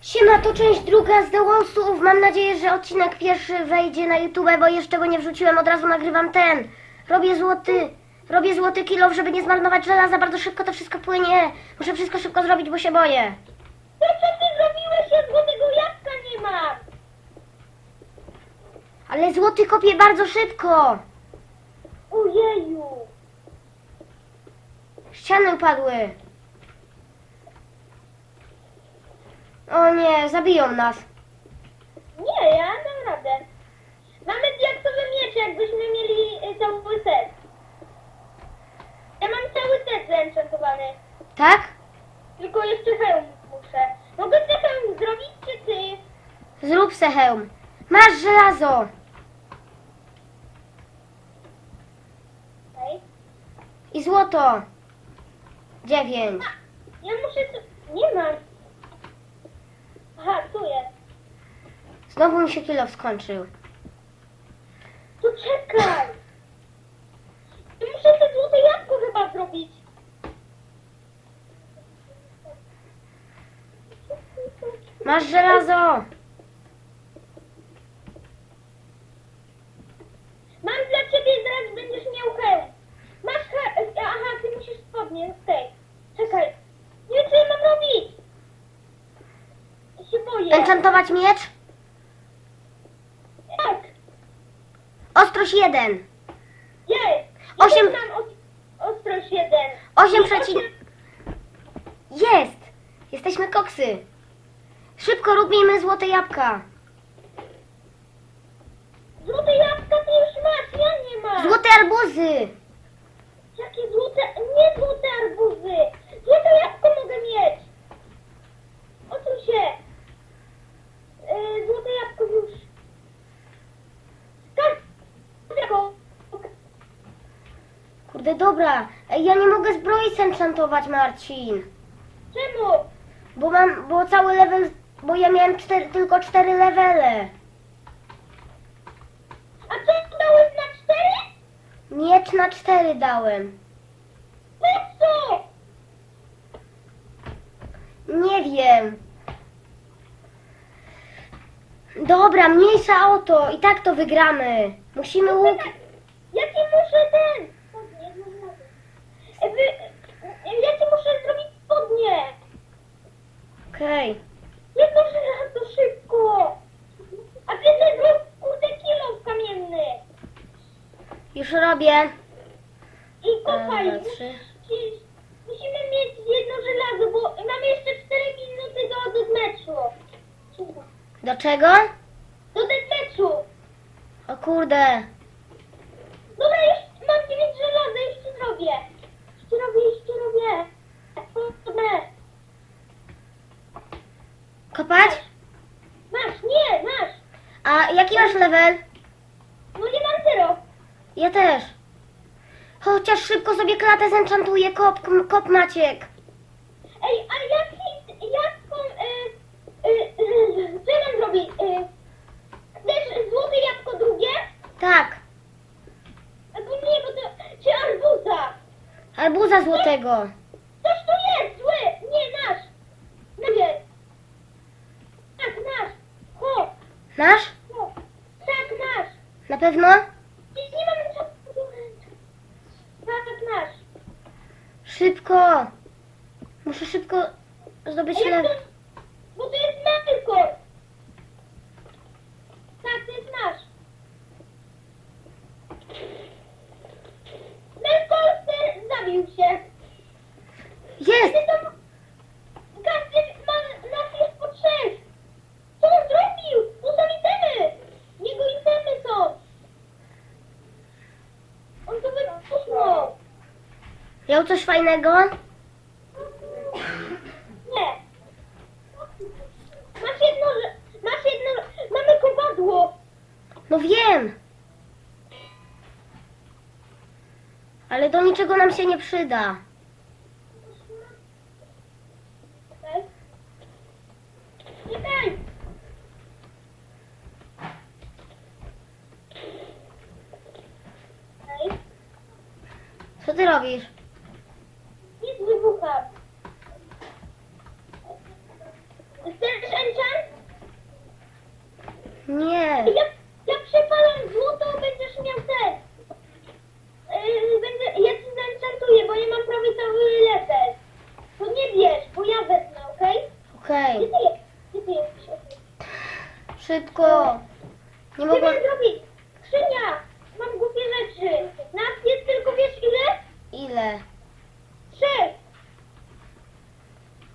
Siema, to część druga z The Wallsów. Mam nadzieję, że odcinek pierwszy wejdzie na YouTube, bo jeszcze go nie wrzuciłem. Od razu nagrywam ten. Robię złoty. Robię złoty kilo, żeby nie zmarnować żelaza. Bardzo szybko to wszystko płynie. Muszę wszystko szybko zrobić, bo się boję. Co ty zrobiłeś, jak złotego jabłka nie ma? Ale złoty kopie bardzo szybko. Ojeju. Ściany upadły. O nie, zabiją nas. Nie, ja dam radę. Mamy diaksowe miecze, jakbyśmy mieli y, cały set. Ja mam cały set zeenchantowany. Tak? Tylko jeszcze hełm muszę. Mogę sobie hełm zrobić, czy ty? Zrób se hełm. Masz żelazo. Okej. I złoto. Dziewięć. Ja muszę... Nie mam. Aha, tu jest. Znowu mi się kilo skończył. To czekaj. Ja muszę te złote jabłko chyba zrobić. Masz żelazo. Mam dla ciebie, zaraz będziesz miał hełm. Masz he... Aha, ty musisz spodnie, okej. Czekaj. Nie wiem, co ja mam robić. Ja się Enchantować miecz? Tak, Ostrość jeden. jest. Osiem- mam os... ostrość przeciw- Jest. Jesteśmy koksy. Szybko robimy złote jabłka. Złote jabłka ty już masz, ja nie mam. Złote arbuzy. Jakie złote... Nie złote arbuzy. Złote jabłko mogę mieć. Odsuń się. Yy, złote jabłko już. Tak. Jabłko. Kurde, dobra. Ej, ja nie mogę zbroi zenchantować, Marcin. Czemu? Bo mam, bo cały level, bo ja miałem cztery, tylko cztery levele. A co dałeś na cztery? Miecz na cztery dałem. Co? Nie wiem. Dobra, mniejsza o to. I tak to wygramy. Musimy łuk... Ja ci muszę ten... Spodnie, no mogę. E, Wy... e, Ja ci muszę zrobić spodnie. Okej. Jedno żelazo szybko. A ty zrób kurde kilo kamienny. Już robię. I kopaj. Dwa, trzy. Musisz- Musimy mieć jedno żelazo, bo mamy jeszcze 4 minuty do deathmatchu. Do czego? Do deathmatchu. O kurde. Dobra, już mam 9 żelaza, zrobię. Już ci robię, ci robię. Dobra. Kopać? Masz, nie, masz. A jaki masz level? No nie mam zero. Ja też. Chociaż szybko sobie klatę zenchantuję. Kop, kop Maciek. Ej, a jak, jaką, y, y, y, co ja mam zrobić? Y, chcesz złote jabłko drugie? Tak. Albo nie, bo to, czy arbuza? Arbuza złotego. Coś tu jest, zły, nie, nasz. No jest. Tak, nasz. Ho, Nasz? ho. Tak, nasz. Na pewno? Nic nie mam co... Tak, nasz. Szybko. Muszę szybko zdobyć to, bo to jest Melkor. Tak, to jest nasz. Melkor zabił się. Jest! Ty tam... Każdy ma... Nas jest po trzech. Co on zrobił? To są itemy. Jego itemy są. On to wypuszczał. Miał coś fajnego? Nie. Masz jedno... Masz jedno... Mamy kowadło. No wiem. Ale do niczego nam się nie przyda. Co ty robisz? Nic wybucha. Chcesz Nie. Ja, ja przepalam złoto, będziesz miał ten. Yy, będę, ja ci zaenchantuję, bo ja mam prawie cały level. To nie bierz, bo ja wezmę, okej? Okej. Gdzie ty jest? Gdzie ty jesteś? Szybko. Nie Co mogłam... mam zrobić? Skrzynia! Mam głupie rzeczy. Nas jest tylko, wiesz ile? Ile? Trzech.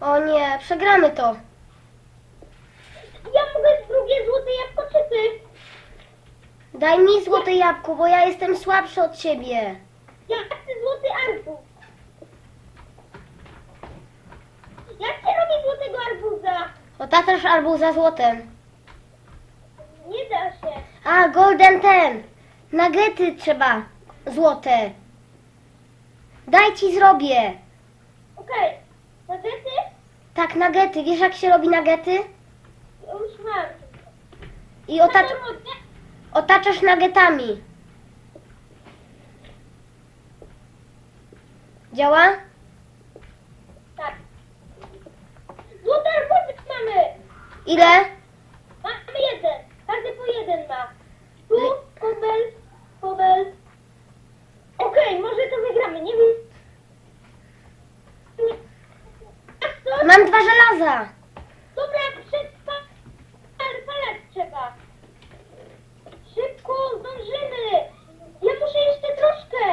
O nie, przegramy to. Ja mogę drugie złote jabłko, czy ty? Daj mi złote jabłko, bo ja jestem słabszy od ciebie. Ja chcę złoty arbuz. Jak się robi złotego arbuza? Otaczasz arbuza złotem. Nie da się. A, golden ten. Nagety trzeba. Złote. Daj ci zrobię. Okej. Nagety? Tak, nagety. Wiesz jak się robi nagety? Już mam. I otacz, otaczasz nagetami. Działa? Tak. Złoty arbuzy mamy. Ile? Mamy jeden. Każdy po jeden ma. Tu, kobel, kobel. Okej, może to wygramy. Nie wiem. Nie. A co? Mam dwa żelaza. Dobra, przepa- pal- palać trzeba. Szybko, zdążymy. Ja muszę jeszcze troszkę.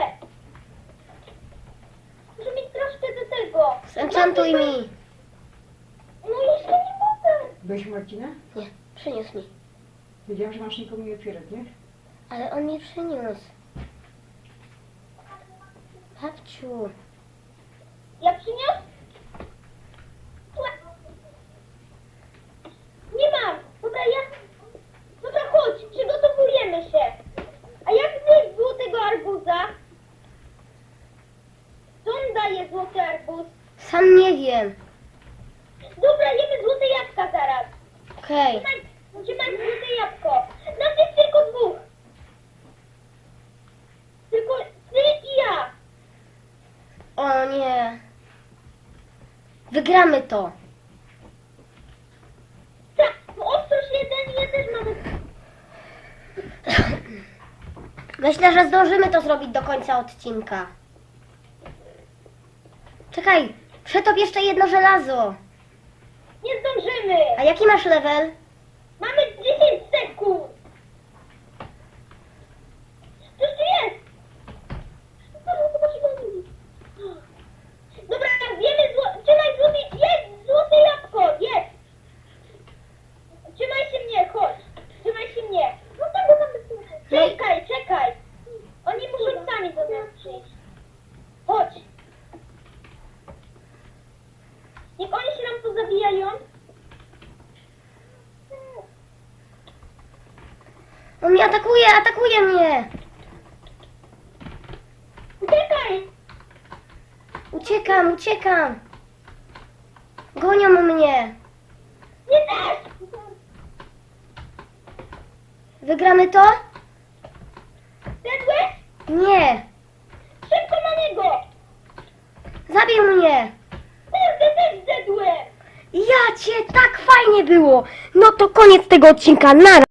Muszę mieć troszkę do tego. Zenchantuj mi. No jeszcze nie mogę. Weź Marcina? Nie, przyniósł mi. Wiedziałam, że masz nikomu nie otwierać, nie? Ale on mi przyniósł. Babciu. Ja przyniosę? Nie mam. Dobra, ja... Dobra, chodź, przygotowujemy się. A jak zjeść złotego arbuza? Co on daje złoty arbuz? Sam nie wiem. Dobra, jemy złote jabłka zaraz. Okej. Trzymaj, trzymaj złote jabłko. Nas jest tylko dwóch. Tylko ty i ja. O nie. Wygramy to. Tak, bo ostrość jeden, ja też mamy... Myślę, że zdążymy to zrobić do końca odcinka. Czekaj, przetop jeszcze jedno żelazo. Nie zdążymy. A jaki masz level? Mamy 10 sekund! Coś tu jest! Dobra, wiemy zło... Trzymaj złoty... Jest! Złote jabłko! Jest! Trzymaj się mnie, chodź! Trzymaj się mnie! No tak, no tak. Czekaj, czekaj! Oni muszą sami do nas przyjść. Chodź! Niech oni się nam pozabijają. On mnie atakuje, atakuje mnie. Uciekaj! Uciekam, uciekam. Gonią mnie. Nie też! Wygramy to? Zedłeś? Nie. Szybko na niego! Zabił mnie. Kurde, też zedłem! Ja cię, tak fajnie było. No to koniec tego odcinka. Nara.